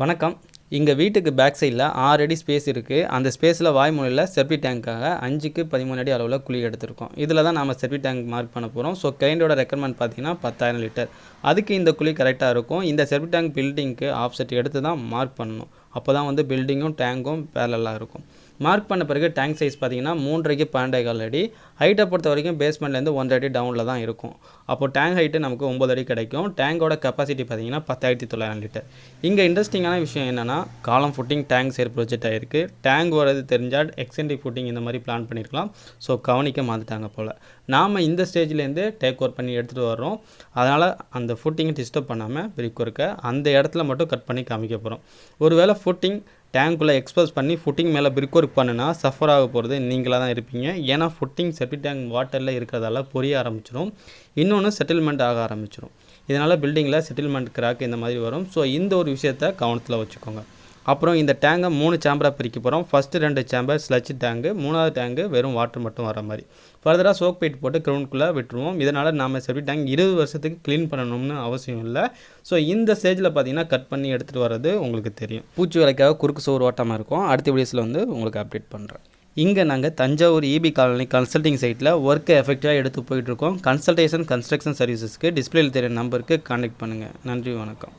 வணக்கம். இங்கே வீட்டுக்கு பேக் சைடில் ஆறு அடி ஸ்பேஸ் இருக்குது அந்த ஸ்பேஸில் வாய்மொழியில் செப்டி டேங்க்காக அஞ்சுக்கு பதிமூணு அடி அளவில் குழி எடுத்திருக்கோம். இதில் தான் நம்ம செப்டி டேங்க் மார்க் பண்ண போகிறோம் ஸோ கிளைண்டோட ரெக்கமெண்ட் பார்த்தீங்கன்னா பத்தாயிரம் லிட்டர் அதுக்கு இந்த குழி கரெக்டாக இருக்கும். இந்த செப்டி டேங்க் பில்டிங்க்கு ஆப்செட் எடுத்து தான் மார்க் பண்ணணும். அப்போ தான் வந்து பில்டிங்கும் டேங்கும் பேரலாக இருக்கும். மார்க் பண்ண பிறகு டேங்க் சைஸ் பார்த்தீங்கன்னா மூன்றரைக்கு பன்னெண்டே கால் அடி ஹைட்டை பொறுத்த வரைக்கும் பேஸ்மெண்ட்லேருந்து ஒன்றரை அடி டவுனில் தான் இருக்கும். அப்போ டேங்க் ஹைட்டு நமக்கு ஒம்பது அடி கிடைக்கும். டேங்கோட கெப்பாசிட்டி பார்த்தீங்கன்னா பத்தாயிரத்தி தொள்ளாயிரம் லிட்டர் இங்கே இன்ட்ரெஸ்டிங்கான விஷயம் என்னென்னா column footing tank share project ஆகிருக்கு டேங்க் வரது தெரிஞ்சால் எக்ஸ்டென்டிவ் ஃபுட்டிங் இந்த மாதிரி பிளான் பண்ணியிருக்கலாம் ஸோ கவனிக்க மாற்றிட்டாங்க போல். நாம் இந்த ஸ்டேஜ்லேருந்து டேக் ஓவர் பண்ணி எடுத்துகிட்டு வர்றோம். அதனால் அந்த ஃபுட்டிங்கை டிஸ்டர்ப் பண்ணாமல் பிரிக்கு ஒர்க்கை அந்த இடத்துல மட்டும் கட் பண்ணி காமிக்க போகிறோம் ஒருவேளை ஃபுட்டிங் டேங்க்குள்ளே எக்ஸ்போஸ் பண்ணி ஃபுட்டிங் மேலே பிரிக் ஒர்க் பண்ணுனா சஃபர் ஆக போகிறது நீங்களாக தான் இருப்பீங்க. ஏன்னா ஃபுட்டிங் செப்டி டேங்க் வாட்டரில் இருக்கிறதால பொரிய ஆரம்பிச்சிடும் இன்னொன்று செட்டில்மெண்ட் ஆக ஆரம்பிச்சிடும் இதனால் பில்டிங்கில் செட்டில்மெண்ட் கிராக் இந்த மாதிரி வரும். ஸோ இந்த ஒரு விஷயத்த கவனத்தில் வச்சுக்கோங்க. அப்புறம் இந்த டேங்கை மூணு சேம்பராக பிரிக்க போகிறோம் ஃபஸ்ட்டு ரெண்டு சேம்பர் ஸ்லட்ச் டேங்கு மூணாவது டேங்கு வெறும் வாட்டர் மட்டும் வர மாதிரி. ஃபர்தராக சோக் பைட் போட்டு க்ரௌண்ட்குள்ளே விட்டுருவோம். இதனால் நாம் செப்டி டேங்க் இருபது வருஷத்துக்கு க்ளீன் பண்ணணும்னு அவசியம் இல்லை. ஸோ இந்த ஸ்டேஜில் பார்த்தீங்கன்னா கட் பண்ணி எடுத்துகிட்டு வர்றது உங்களுக்கு தெரியும். பூச்சி வேலைக்காக குறுக்கு சோறு ஓட்டமாக இருக்கும். அடுத்த வீடியோஸில் வந்து உங்களுக்கு அப்டேட் பண்ணுறேன் இங்கே நாங்கள் தஞ்சாவூர் இபி காலனி கன்சல்டிங் சைட்டில் ஒர்க்கை எஃபெக்டிவாக எடுத்து போயிட்டுருக்கோம் கன்சல்டேஷன் கன்ஸ்ட்ரக்ஷன் சர்வீசஸ்க்கு டிஸ்பிளேயில் தெரிய நம்பருக்கு கான்டாக்ட் பண்ணுங்கள் நன்றி வணக்கம்.